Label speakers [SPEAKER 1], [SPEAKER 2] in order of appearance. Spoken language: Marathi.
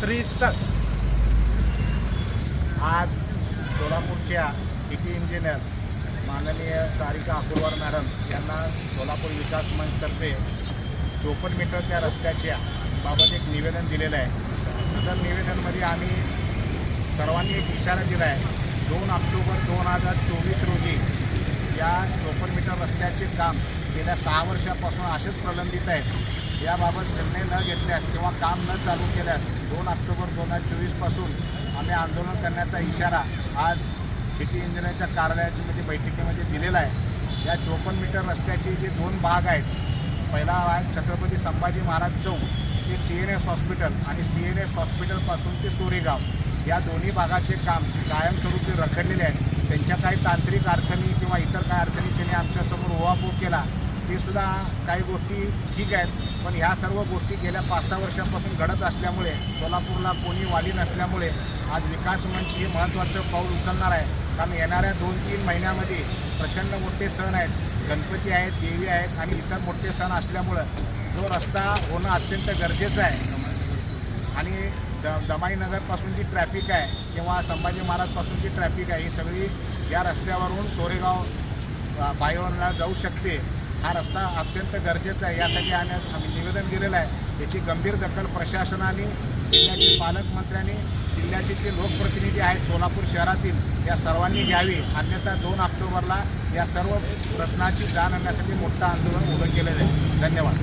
[SPEAKER 1] थ्री स्टार आज सोलापूरच्या सिटी इंजिनियर माननीय सारिका अकुरवार मॅडम यांना सोलापूर विकास मंचतर्फे चोपन्न मीटरच्या रस्त्याच्या बाबत एक निवेदन दिलेलं आहे. सदर निवेदनमध्ये आम्ही सर्वांनी एक इशारा दिला आहे दोन ऑक्टोबर दोन हजार चोवीस रोजी या चोपन्न मीटर रस्त्याचे काम गेल्या सहा वर्षापासून असेच प्रलंबित आहेत. याबाबत निर्णय न घेतल्यास किंवा काम न चालू केल्यास दोन ऑक्टोबर दोन हजार चोवीसपासून आम्ही आंदोलन करण्याचा इशारा आज सिटी इंजिनियरच्या कार्यालयाच्या म्हणजे बैठकीमध्ये दिलेला आहे. या चोपन्न मीटर रस्त्याचे जे दोन भाग आहेत पहिला आहे छत्रपती संभाजी महाराज चौक ते सी एन एस हॉस्पिटल आणि सी एन एस हॉस्पिटलपासून ते सोरेगाव या दोन्ही भागाचे काम कायमस्वरूपी रखडलेले आहेत. त्यांच्या काही तांत्रिक अडचणी किंवा इतर काही अडचणी त्यांनी आमच्यासमोर उहापोह केला. तेसुद्धा काही गोष्टी ठीक आहेत. पण ह्या सर्व गोष्टी गेल्या पाच सहा वर्षांपासून घडत असल्यामुळे सोलापूरला कोणी वाली नसल्यामुळे आज विकास मंच हे महत्त्वाचं पाऊल उचलणार आहे. कारण येणाऱ्या दोन तीन महिन्यामध्ये प्रचंड मोठे सण आहेत. गणपती आहेत देवी आहेत आणि इतर मोठे सण असल्यामुळं जो रस्ता होणं अत्यंत गरजेचं आहे. आणि द दमाईनगरपासून जी ट्रॅफिक आहे किंवा संभाजी महाराजपासून जी ट्रॅफिक आहे ही सगळी या रस्त्यावरून सोरेगाव अ, जाऊ शकते. हा रस्ता अत्यंत गरजेचा आहे. यासाठी आम्ही आम्ही निवेदन दिलेलं आहे. याची गंभीर दखल प्रशासनाने जिल्ह्याचे पालकमंत्र्यांनी जिल्ह्याचे जे लोकप्रतिनिधी आहेत सोलापूर शहरातील या सर्वांनी घ्यावी. अन्यथा दोन ऑक्टोबरला या सर्व प्रश्नाची जाण आणण्यासाठी मोठं आंदोलन उभं केलं जाईल. धन्यवाद.